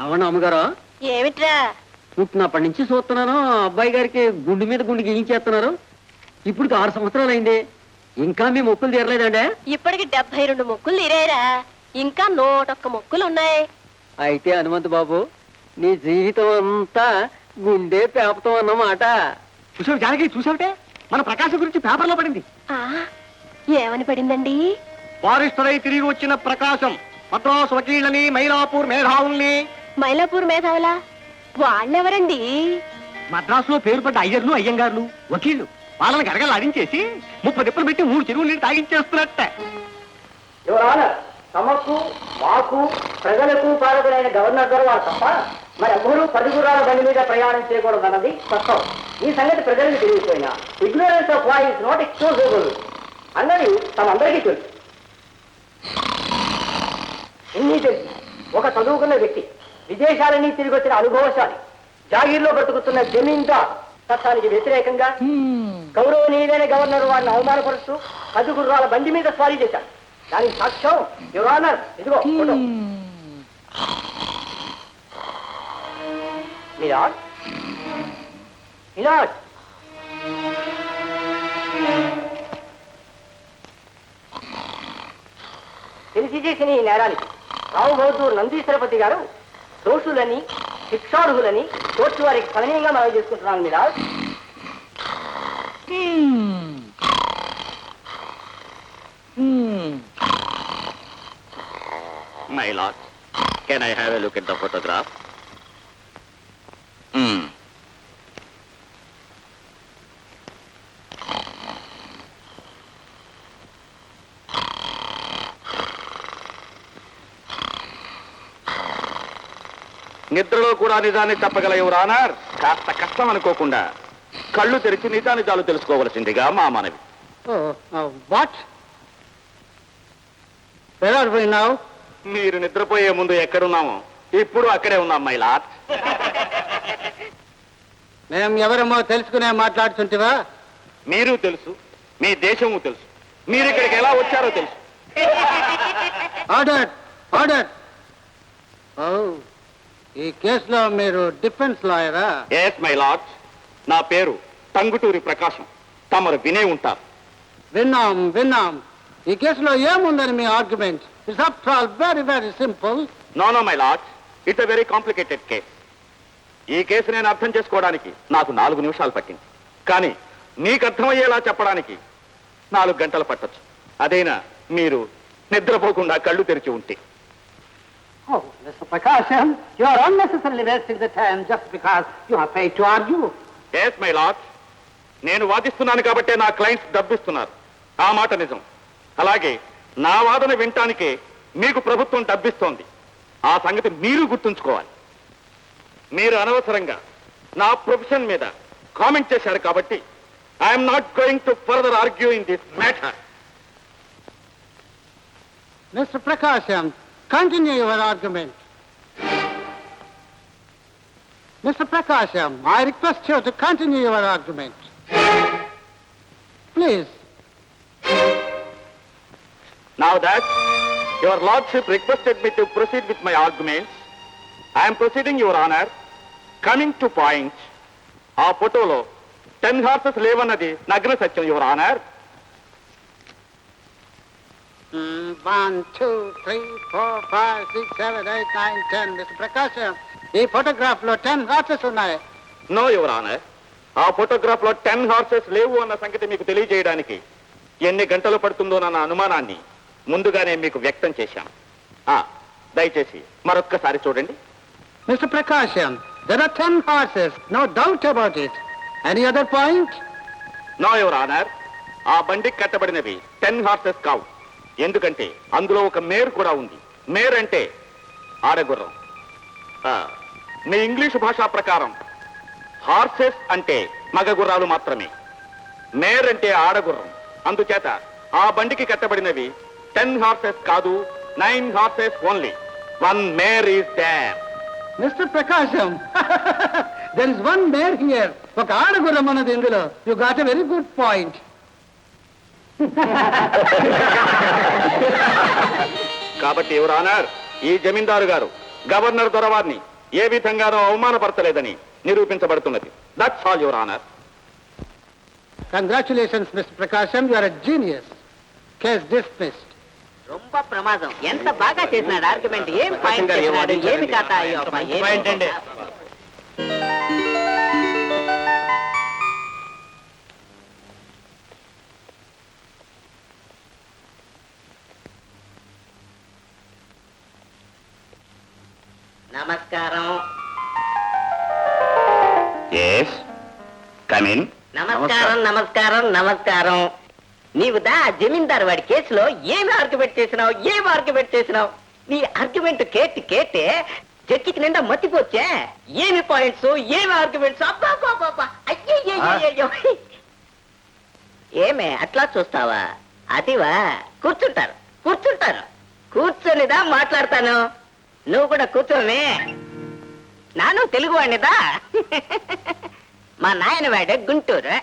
ఏమన్నా అమ్మగారు ఏమిట్రా? పుట్టినప్పటి నుంచి చూస్తున్నాను అబ్బాయి గారికి గుండు మీద గుండు గీయించేస్తున్నారు. ఇప్పుడు ఆరు సంవత్సరాలు అయింది. ఇంకా మీ మొక్కులు తీరలేదండి? ఇప్పటికి డెబ్బై రెండు మొక్కులు తీరేరా ఇంకా నూటొక్క మొక్కులు ఉన్నాయి అయితే హనుమంత్ బాబు నీ జీవితం అంతా గుండె పేపతం అన్నమాట. చూసావు జానకి చూసావుటే? మన ప్రకాశం గురించి పేపర్లో పడింది. ఆ ఏమని పడిందండి? ఫారెస్టర్ అయి తిరిగి వచ్చిన ప్రకాశం. మద్రాసు వకీళ్ళని మైలాపూర్ మేధావుల్ని మైలాపూర్ మేధావులా? వాళ్ళెవరండి మద్రాసులో పేరు పడ్డ అయ్యర్లు అయ్యంగార్లు వకీళ్ళు వాళ్ళని గడగలు అడించేసి ముప్పై తిప్పలు పెట్టి మూడు చెరువులు నీళ్ళు తాగించేస్తున్నట్ట. తమకు మాకు ప్రజలకు పాలకులైన గవర్నర్ గారు వారు తప్ప మరి ఎవ్వరూ పది గుర్రాల బండి మీద ప్రయాణం చేయకూడదు అన్నది స్పష్టం ఈ సంగతి ప్రజలకు తెలియకపోయినా ignorance of is not excusable అన్నది తమందరికీ తెలుసు. ఇన్ని తెలుసు. ఒక చదువుకున్న వ్యక్తి విదేశాలని తిరిగి వచ్చిన అనుభవశాలి. జాగీర్లో బ్రతుకుతున్న జమీందార్ చట్టానికి వ్యతిరేకంగా గౌరవనీయులైన గవర్నర్ వారిని అవమానపరుస్తూ పది గుర్రాల బండి మీద స్వారీ చేశారు. దానికి సాక్ష్యం యువర్ ఆనర్. ఇదిగో ఫోటో. మిరాట్ మిరాట్ తెలిసి చేసిన ఈ నేరానికి రావు బహదూర్ నందీశ్వరపతి గారు దోషులని శిక్షార్హులని కోర్టు వారికి సవినయంగా మనం చేసుకుంటున్నాను మిరాట్ My lord, can I have a look at the photograph? నిద్రలో కూడా నిజాన్ని చెప్పగల ఎవరానార్ కాస్త కష్టం అనుకోకుండా. కళ్ళు తెరిచి నిజానిజాలు తెలుసుకోవలసిందిగా మా మనవి. వాట్? మీరు నిద్రపోయే ముందు ఎక్కడున్నామో? ఇప్పుడు అక్కడే ఉన్నాం మై లాట్ మేము ఎవరమో తెలుసుకునే మాట్లాడుతుంటివా? మీరు తెలుసు మీ దేశము తెలుసు. మీరు ఇక్కడికి ఎలా వచ్చారో తెలుసు. Order order. ఓ. ఈ కేసులో మీరు డిఫెన్స్ లాయరా? ఎస్ మై లార్డ్ నా పేరు టంగుటూరి ప్రకాశం. తమరు వినే ఉంటారు. విన్నాం విన్నాం. ఈ కేసులో ఏముందని మీ argument? It's up all very very simple no no my lord it's very complicated case ఈ కేసు నేను అర్థం చేసుకోవడానికి నాకు నాలుగు నిమిషాలు పట్టింది. కానీ నీకు అర్థమయ్యేలా చెప్పడానికి నాలుగు గంటలు పట్టొచ్చు. అదైనా మీరు నిద్రపోకుండా కళ్ళు తెరిచి ఉంటే. Oh, Mr. Prakasham, you are unnecessarily wasting the time just because you are paid to argue. Yes my lord నేను వాదిస్తున్నాను కాబట్టే నా క్లయింట్స్ డబ్బిస్తున్నారు ఆ మాట నిజం అలాగే నా వాదన వినటానికే మీకు ప్రభుత్వం డబ్బిస్తోంది ఆ సంగతి మీరు గుర్తుంచుకోవాలి మీరు అనవసరంగా నా ప్రొఫెషన్ మీద కామెంట్ చేశారు కాబట్టి I'm not going to further argue in this matter Mr. Prakasham, continue your argument. Mr. Prakasham, I request you to continue your argument. Please. Now that your lordship requested me to proceed with my arguments, I am proceeding, your honor. Coming to point, ఆ ఫోటోలో ten horses లేవన్నది నగ్న సత్యం your honour Mm, one, two, three, four, five, six, seven, eight, nine, ten. ఈ ఫోటోగ్రాఫ్లో ten horses ఉన్నాయి. No your honour ఆ ఫోటోగ్రాఫ్లో ten horses లేవు అన్న సంగతి మీకు తెలియజేయడానికి ఎన్ని గంటలు పడుతుందోనన్న అనుమానాన్ని ముందుగానే మీకు వ్యక్తం చేశాం ఆ, దయచేసి మరొక్కసారి చూడండి. Mister Prakasam there are ten horses no doubt about it any other point no your honour ఆ బండికి కట్టబడినవి టెన్ హార్సెస్ కావు. ఎందుకంటే అందులో ఒక మేర్ కూడా ఉంది. మేర్ అంటే ఆడగుర్రం. ఆ, మీ ఇంగ్లీషు భాషా ప్రకారం హార్సెస్ అంటే మగ గుర్రాలు మాత్రమే. మేర్ అంటే ఆడగుర్రం. అందుచేత ఆ బండికి కట్టబడినవి టెన్ హార్సెస్ కాదు nine horses only. One mare is damn mister Prakasam there is one mare here ఒక ఆడగుర్రం అన్నది ఇందులో. You got a very good point కాబట్టి ఎవరు ఆనర్ ఈ జమీందారు గారు గవర్నర్ దొరవారిని ఏ విధంగానూ అవమానపరచలేదని నిరూపించబడుతున్నది. That's all your honour congratulations mister Prakasam you are genius case dismissed రొంబ ప్రమాదం. ఎంత బాగా చేసినాడు? ఆర్గ్యుమెంట్ ఏం పాయింట్ చేసినాడు? ఏమి కథ? నమస్కారం. ఎస్ కమిన్ నమస్కారం నమస్కారం నమస్కారం. నీవు దా జమీందారు వాడి కేసులో ఏమి ఆర్గ్యుమెంట్ చేసినావు ఏమి ఆర్గ్యుమెంట్ చేసినావు? నీ ఆర్గ్యుమెంట్ కేటి కేటే జడ్జికి నిండా మతిపోచ్చే? ఏమి పాయింట్స్ ఏమి ఆర్గ్యుమెంట్స్ అబ్బా. ఏమే అట్లా చూస్తావా? అదివా కూర్చుంటారు కూర్చుంటారు. కూర్చొనిదా మాట్లాడతాను. నువ్వు కూడా కూర్చోమే. నాను తెలుగు వాడినిదా మా నాయన వాడు గుంటూరు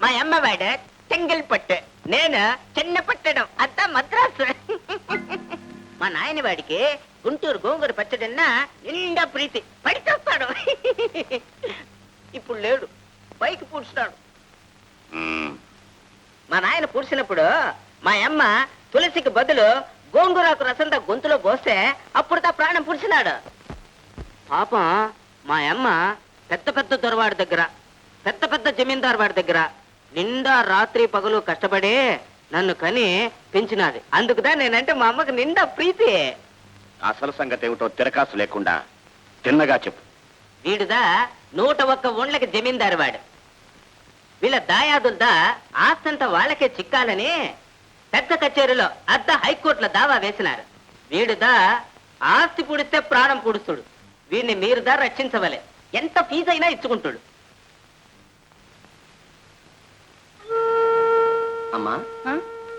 మా అమ్మ వాడు చెంగల్పట్టు నేను చిన్న పట్టడం అంత మద్రాసు. మా నాయన వాడికి గుంటూరు గోంగూర పచ్చడన్నా నిండా ప్రీతి. పడి చేస్తాడు ఇప్పుడు లేడు. పైకి పూడ్చుతాడు మా నాయన పూడ్చినప్పుడు మా అమ్మ తులసికి బదులు గోంగూరకు రసంతా గొంతులో పోస్తే అప్పుడు తా ప్రాణం పుడిచినాడు. పాపం మా అమ్మ పెద్ద పెద్ద దొరవాడి దగ్గర పెద్ద పెద్ద జమీందారు వాడి దగ్గర నిండా రాత్రి పగలు కష్టపడి నన్ను కని పెంచినాది. అందుకుదా నేనంటే మా అమ్మకి నిండా ప్రీతి. అసలు సంగతి ఏమిటో తిరకాసు లేకుండా తిన్నగా చెప్పు. వీడుదా నూట ఒక్క ఒండ్లకి జమీందారు వాడు. వీళ్ళ దాయాదులదా ఆస్తంతా వాళ్ళకే చిక్కాలని పెద్ద కచేరీలో అర్ధ హైకోర్టులో దావా వేసినారు. వీడుదా ఆస్తి పుడితే ప్రాణం పుడుస్తుడు. వీడిని మీరుదా రక్షించవలే. ఎంత ఫీజు అయినా ఇచ్చుకుంటాడు. అమ్మా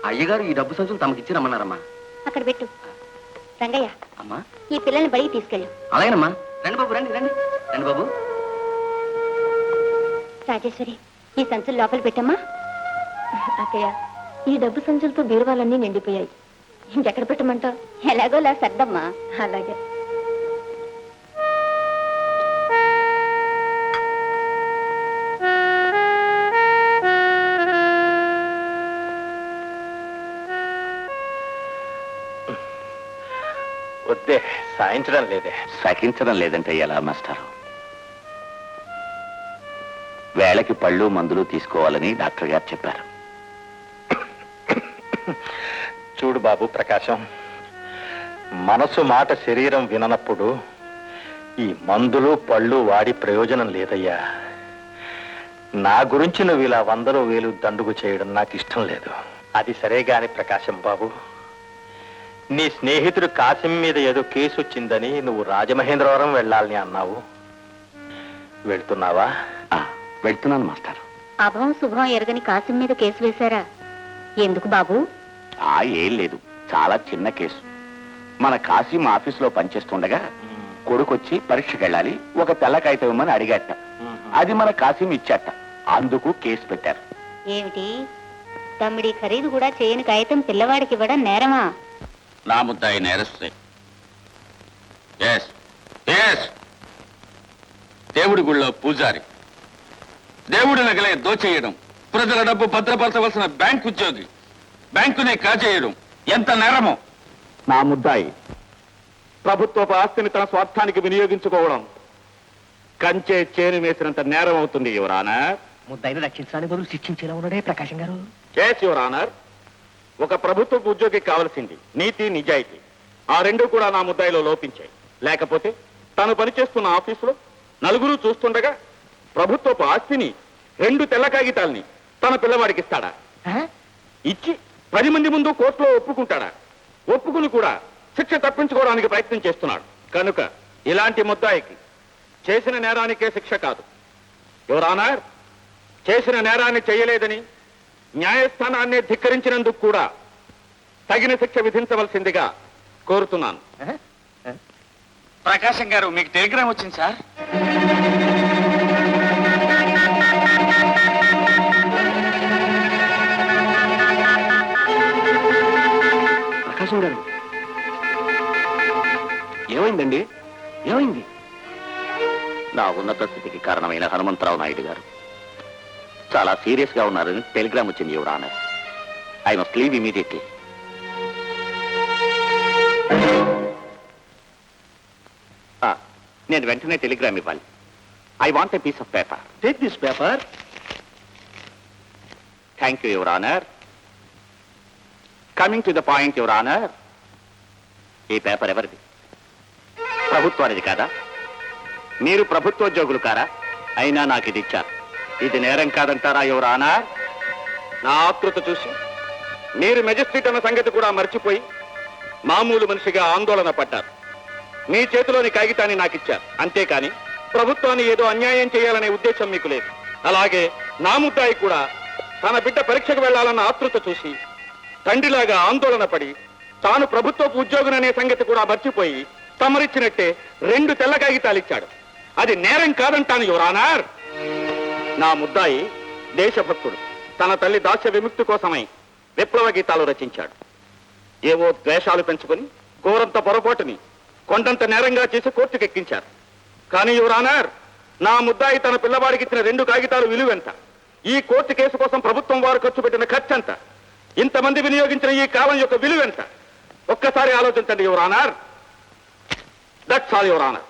అయ్యగారు ఈ డబ్బు సంచులు తమకి ఇచ్చి రమ్మన్నారమ్మా. అక్కడ పెట్టు. రంగయ్య అమ్మా. ఈ పిల్లల్ని బడికి తీసుకెళ్ళు. అలాగేనమ్మా. రండి బాబు రండి రండి. రండి బాబు. రాజేశ్వరి ఈ సంచులు లోపల పెట్టమ్మా. అక్కయ్య ఈ డబ్బు సంచులతో బీరువాలన్నీ నిండిపోయాయి. ఇంకెక్కడ పెట్టమంటావు? ఎలాగోలా సర్దమ్మా. అలాగే. వద్దే సాయించడం లేదే. సహించడం లేదంటే ఎలా మాస్టారు? వేళకి పళ్ళు మందులు తీసుకోవాలని డాక్టర్ గారు చెప్పారు. చూడు బాబు ప్రకాశం మనసు మాట శరీరం విననప్పుడు ఈ మందులు పళ్ళు వాడి ప్రయోజనం లేదయ్యా. నా గురించి నువ్వు ఇలా వందలు వేలు దండుగు చేయడం నాకు ఇష్టం లేదు. అది సరే గాని ప్రకాశం బాబు నీ స్నేహితుడు కాసిం మీద ఏదో కేసు వచ్చిందని నువ్వు రాజమహేంద్రవరం వెళ్ళాలని అన్నావు. వెళ్తున్నావా? ఆ, వెళ్తున్నాను మాస్టర్. అభం శుభం ఎరగని కాసిం మీద కేసు వేశారా? ఎందుకు బాబు? ఆ ఏం లేదు. చాలా చిన్న కేసు. మన కాసిం ఆఫీసులో పనిచేస్తుండగా కొడుకొచ్చి పరీక్షకి వెళ్ళాలి ఒక తెల్ల కాగితం ఇవ్వమని అడిగట అది మన కాసిం ఇచ్చట. అందుకు కేసు పెట్టారు. ఏమిటి? తమ్మిడి ఖరీదు కూడా చేయని కాగితం పిల్లవాడికి ఇవ్వడం నేరమా? నా ముద్దాయి నేరస్తే. ఎస్ ఎస్ దేవుడి గుళ్ళో పూజారి. దేవుడి నగలే దోచేయడం. ప్రజల డబ్బు భద్రపరచవలసిన బ్యాంక్ ఉద్యోగి. బ్యాంకునే కాజేయడం. ఎంత నేరమో. నా ముద్దాయి ప్రభుత్వపు ఆస్తిని తన స్వార్థానికి వినియోగించుకోవడం కంచే చేను వేసినంత నేరం అవుతుంది యువరానా ముద్దైన రక్షించడానికి బదులు శిక్షించేలా ఉన్నాడే Prakasam garu. Case your honour. ఒక ప్రభుత్వ ఉద్యోగికి కావలసింది నీతి నిజాయితీ. ఆ రెండు కూడా నా ముద్దాయిలో లోపించాయి. లేకపోతే తను పనిచేస్తున్న ఆఫీసులో నలుగురు చూస్తుండగా ప్రభుత్వపు ఆస్తిని రెండు తెల్ల కాగితాల్ని తన పిల్లవాడికి ఇస్తాడా? ఇచ్చి పది మంది ముందు కోర్టులో ఒప్పుకుంటాడా? ఒప్పుకుని కూడా శిక్ష తప్పించుకోవడానికి ప్రయత్నం చేస్తున్నాడు. కనుక ఇలాంటి ముద్దాయికి చేసిన నేరానికే శిక్ష కాదు. యువర్ చేసిన నేరాన్ని చేయలేదని న్యాయస్థానాన్ని ధిక్కరించినందుకు కూడా తగిన శిక్ష విధించవలసిందిగా కోరుతున్నాను. ప్రకాశం గారు మీకు టెలిగ్రామ్ వచ్చింది సార్. ప్రకాశం గారు. ఏమైందండి? ఏమైంది? నా ఉన్నత స్థితికి కారణమైన హనుమంతరావు నాయుడు గారు. చాలా సీరియస్గా ఉన్నారని టెలిగ్రామ్ వచ్చింది your honour. I must leave immediately. నేను వెంటనే టెలిగ్రామ్ ఇవ్వాలి. I want a piece of paper. Take this paper thank you your honour. Coming to the point your honour ఈ పేపర్ ఎవరిది? ప్రభుత్వానిది కాదా? మీరు ప్రభుత్వోద్యోగులు కారా? అయినా నాకు ఇది ఇచ్చారు. ఇది నేరం కాదంటారా యువర్ ఆనర్ నా ఆతృత చూసి మీరు మెజిస్ట్రేట్ అన్న సంగతి కూడా మర్చిపోయి మామూలు మనిషిగా ఆందోళన పడ్డారు. మీ చేతిలోని కాగితాన్ని నాకు ఇచ్చారు. అంతేకాని ప్రభుత్వాన్ని ఏదో అన్యాయం చేయాలనే ఉద్దేశం మీకు లేదు. అలాగే నా ముద్దాయి కూడా తన బిడ్డ పరీక్షకు వెళ్ళాలన్న ఆతృత చూసి తండ్రిలాగా ఆందోళన పడి తాను ప్రభుత్వపు ఉద్యోగుననే సంగతి కూడా మర్చిపోయి తమరిచ్చినట్టే రెండు తెల్ల కాగితాలు ఇచ్చాడు. అది నేరం కాదంటాను యువరానార్ నా ముద్దాయి దేశభక్తుడు తన తల్లి దాస్య విముక్తి కోసమై విప్లవ గీతాలు రచించాడు. ఏవో ద్వేషాలు పెంచుకొని ఘోరంత పొరపాటుని కొండంత నేరంగా చేసి కోర్టుకెక్కించారు. కానీ యువరానార్ నా ముద్దాయి తన పిల్లవాడికి ఇచ్చిన రెండు కాగితాలు విలువెంత? ఈ కోర్టు కేసు కోసం ప్రభుత్వం వారు ఖర్చు పెట్టిన ఖర్చంత? ఇంతమంది వినియోగించిన ఈ కాలం యొక్క విలువెంత ఒక్కసారి ఆలోచించండి యువరానర్ దట్స్ ఆల్ యువరానర్